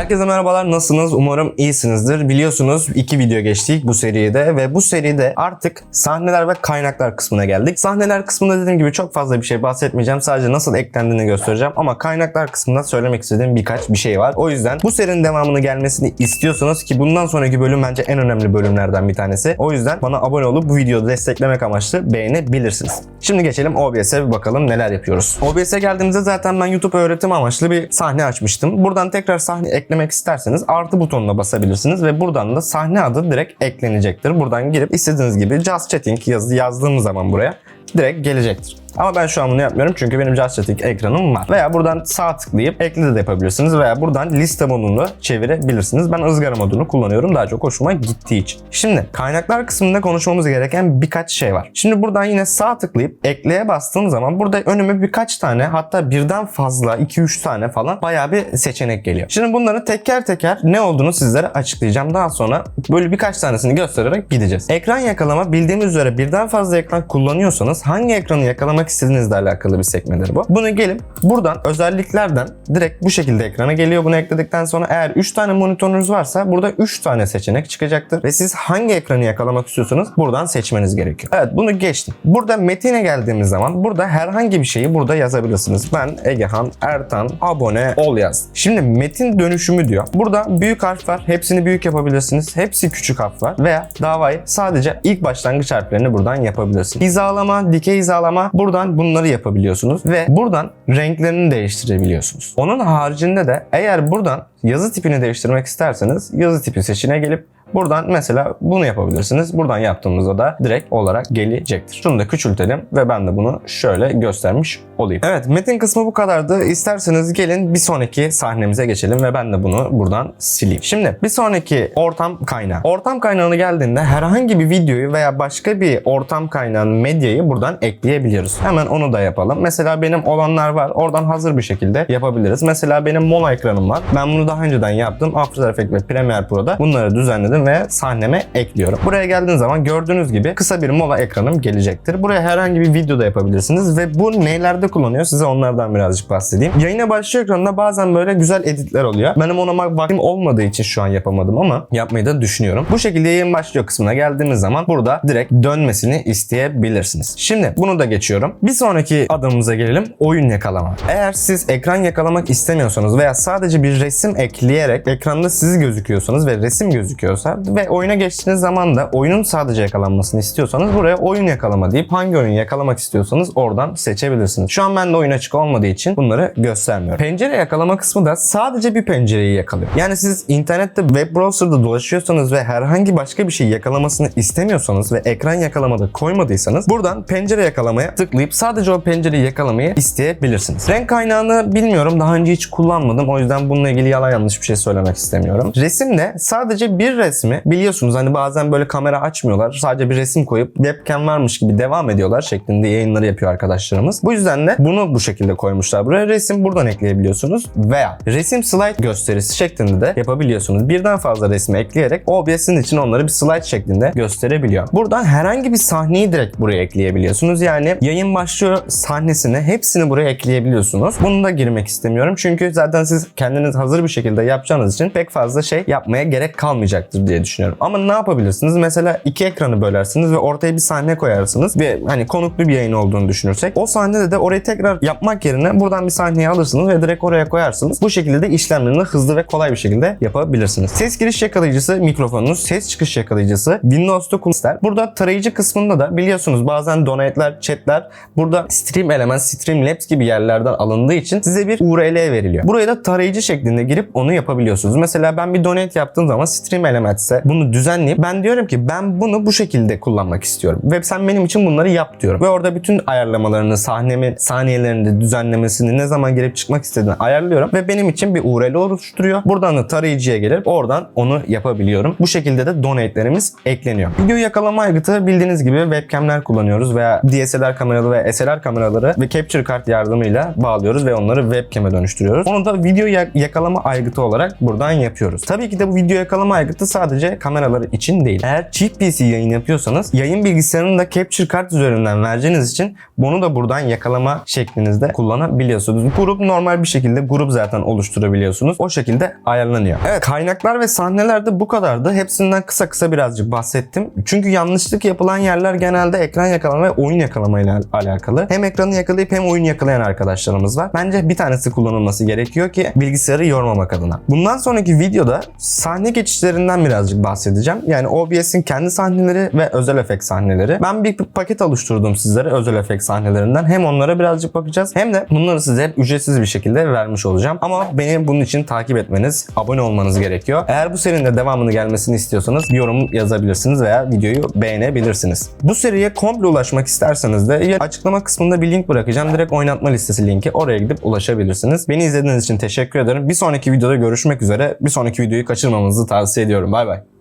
Herkese merhabalar nasılsınız? Umarım iyisinizdir. Biliyorsunuz iki video geçtik bu seride ve bu seride artık sahneler ve kaynaklar kısmına geldik. Sahneler kısmında dediğim gibi çok fazla bir şey bahsetmeyeceğim. Sadece nasıl eklendiğini göstereceğim ama kaynaklar kısmında söylemek istediğim birkaç bir şey var. O yüzden bu serinin devamını gelmesini istiyorsanız ki bundan sonraki bölüm bence en önemli bölümlerden bir tanesi. O yüzden bana abone olup bu videoyu desteklemek amaçlı beğenebilirsiniz. Şimdi geçelim OBS'e bir bakalım neler yapıyoruz. OBS'e geldiğimizde zaten ben YouTube öğretim amaçlı bir sahne açmıştım. Buradan tekrar sahne eklemek isterseniz artı butonuna basabilirsiniz ve buradan da sahne adı direkt eklenecektir. Buradan girip istediğiniz gibi Just Chatting yazı yazdığım zaman buraya direkt gelecektir. Ama ben şu an bunu yapmıyorum çünkü benim Just ekranım var. Veya buradan sağ tıklayıp ekle de yapabilirsiniz veya buradan liste modunu çevirebilirsiniz. Ben ızgara modunu kullanıyorum daha çok hoşuma gittiği için. Şimdi kaynaklar kısmında konuşmamız gereken birkaç şey var. Şimdi buradan yine sağ tıklayıp ekleye bastığım zaman burada önüme birkaç tane hatta birden fazla 2-3 tane falan bayağı bir seçenek geliyor. Şimdi bunları teker teker ne olduğunu sizlere açıklayacağım. Daha sonra böyle birkaç tanesini göstererek gideceğiz. Ekran yakalama bildiğimiz üzere birden fazla ekran kullanıyorsanız hangi ekranı yakalamak istediğinizle alakalı bir sekmedir bu. Bunu gelip buradan özelliklerden direkt bu şekilde ekrana geliyor. Bunu ekledikten sonra eğer 3 tane monitörünüz varsa burada 3 tane seçenek çıkacaktır. Ve siz hangi ekranı yakalamak istiyorsanız buradan seçmeniz gerekiyor. Evet bunu geçtim. Burada metine geldiğimiz zaman burada herhangi bir şeyi burada yazabilirsiniz. Ben Egehan Ertan abone ol yaz. Şimdi metin dönüşümü diyor. Burada büyük harf var. Hepsini büyük yapabilirsiniz. Hepsi küçük harf var. Veya davayı sadece ilk başlangıç harflerini buradan yapabilirsiniz. Hizalama, dikey hizalama buradan bunları yapabiliyorsunuz ve buradan renklerini değiştirebiliyorsunuz. Onun haricinde de eğer buradan yazı tipini değiştirmek isterseniz yazı tipi seçine gelip Buradan mesela bunu yapabilirsiniz. Buradan yaptığımızda da direkt olarak gelecektir. Şunu da küçültelim ve ben de bunu şöyle göstermiş olayım. Evet metin kısmı bu kadardı. İsterseniz gelin bir sonraki sahnemize geçelim ve ben de bunu buradan sileyim. Şimdi bir sonraki ortam kaynağı. Ortam kaynağına geldiğinde herhangi bir videoyu veya başka bir ortam kaynağının medyayı buradan ekleyebiliyoruz. Hemen onu da yapalım. Mesela benim olanlar var. Oradan hazır bir şekilde yapabiliriz. Mesela benim mola ekranım var. Ben bunu daha önceden yaptım. After Effects ve Premiere Pro'da bunları düzenledim ve sahneme ekliyorum. Buraya geldiğiniz zaman gördüğünüz gibi kısa bir mola ekranım gelecektir. Buraya herhangi bir video da yapabilirsiniz ve bu neylerde kullanıyor size onlardan birazcık bahsedeyim. Yayına başlıyor ekranında bazen böyle güzel editler oluyor. Benim ona vaktim olmadığı için şu an yapamadım ama yapmayı da düşünüyorum. Bu şekilde yayın başlıyor kısmına geldiğimiz zaman burada direkt dönmesini isteyebilirsiniz. Şimdi bunu da geçiyorum. Bir sonraki adımımıza gelelim. Oyun yakalama. Eğer siz ekran yakalamak istemiyorsanız veya sadece bir resim ekleyerek ekranda siz gözüküyorsanız ve resim gözüküyorsa ve oyuna geçtiğiniz zaman da oyunun sadece yakalanmasını istiyorsanız buraya oyun yakalama deyip hangi oyunu yakalamak istiyorsanız oradan seçebilirsiniz. Şu an bende oyun açık olmadığı için bunları göstermiyorum. Pencere yakalama kısmı da sadece bir pencereyi yakalıyor. Yani siz internette web browser'da dolaşıyorsanız ve herhangi başka bir şey yakalamasını istemiyorsanız ve ekran yakalamada koymadıysanız buradan pencere yakalamaya tıklayıp sadece o pencereyi yakalamayı isteyebilirsiniz. Renk kaynağını bilmiyorum. Daha önce hiç kullanmadım. O yüzden bununla ilgili yalan yanlış bir şey söylemek istemiyorum. Resimde sadece bir resmi biliyorsunuz hani bazen böyle kamera açmıyorlar. Sadece bir resim koyup webcam varmış gibi devam ediyorlar şeklinde yayınları yapıyor arkadaşlarımız. Bu yüzden de bunu bu şekilde koymuşlar buraya. Resim buradan ekleyebiliyorsunuz veya resim slide gösterisi şeklinde de yapabiliyorsunuz. Birden fazla resmi ekleyerek OBS'in için onları bir slide şeklinde gösterebiliyor. Buradan herhangi bir sahneyi direkt buraya ekleyebiliyorsunuz. Yani yayın başlıyor sahnesini hepsini buraya ekleyebiliyorsunuz. Bunu da girmek istemiyorum. Çünkü zaten siz kendiniz hazır bir şekilde yapacağınız için pek fazla şey yapmaya gerek kalmayacaktır diye düşünüyorum. Ama ne yapabilirsiniz? Mesela iki ekranı bölersiniz ve ortaya bir sahne koyarsınız ve hani konuklu bir yayın olduğunu düşünürsek o sahnede de orayı tekrar yapmak yerine buradan bir sahneyi alırsınız ve direkt oraya koyarsınız. Bu şekilde de işlemlerini hızlı ve kolay bir şekilde yapabilirsiniz. Ses giriş yakalayıcısı mikrofonunuz, ses çıkış yakalayıcısı Windows'ta kullanılır. Burada tarayıcı kısmında da biliyorsunuz bazen donate'ler, chat'ler burada Stream Elements, Streamlabs gibi yerlerden alındığı için size bir URL veriliyor. Buraya da tarayıcı şeklinde girip onu yapabiliyorsunuz. Mesela ben bir donate yaptığım zaman Stream Elements'e bunu düzenleyip ben diyorum ki ben bunu bu şekilde kullanmak istiyorum. Ve sen benim için bunları yap diyorum. Ve orada bütün ayarlamalarını, sahnemi, saniyelerini, düzenlemesini, ne zaman girip çıkmak istediğini ayarlıyorum. Ve benim için bir URL oluşturuyor. Buradan da tarayıcıya gelip oradan onu yapabiliyorum. Bu şekilde de donate'lerimiz ekleniyor. Video yakalama aygıtı bildiğiniz gibi webcamler kullanıyoruz veya DSLR kameralı ve SLR kameraları ve capture kart yardımıyla bağlıyoruz ve onları webcam'e dönüştürüyoruz. Onu da video ya- yakalama aygıtı olarak buradan yapıyoruz. Tabii ki de bu video yakalama aygıtı sadece sadece kameraları için değil. Eğer çift PC yayın yapıyorsanız yayın bilgisayarını da capture kart üzerinden vereceğiniz için bunu da buradan yakalama şeklinizde kullanabiliyorsunuz. Grup normal bir şekilde grup zaten oluşturabiliyorsunuz. O şekilde ayarlanıyor. Evet kaynaklar ve sahneler de bu kadardı. Hepsinden kısa kısa birazcık bahsettim. Çünkü yanlışlık yapılan yerler genelde ekran yakalama ve oyun yakalama ile alakalı. Hem ekranı yakalayıp hem oyun yakalayan arkadaşlarımız var. Bence bir tanesi kullanılması gerekiyor ki bilgisayarı yormamak adına. Bundan sonraki videoda sahne geçişlerinden birazcık bahsedeceğim. Yani OBS'in kendi sahneleri ve özel efekt sahneleri. Ben bir paket oluşturdum sizlere özel efekt sahnelerinden. Hem onlara birazcık bakacağız hem de bunları size hep ücretsiz bir şekilde vermiş olacağım. Ama beni bunun için takip etmeniz, abone olmanız gerekiyor. Eğer bu serinin de devamını gelmesini istiyorsanız bir yorum yazabilirsiniz veya videoyu beğenebilirsiniz. Bu seriye komple ulaşmak isterseniz de açıklama kısmında bir link bırakacağım. Direkt oynatma listesi linki. Oraya gidip ulaşabilirsiniz. Beni izlediğiniz için teşekkür ederim. Bir sonraki videoda görüşmek üzere. Bir sonraki videoyu kaçırmamanızı tavsiye ediyorum. Bye bye.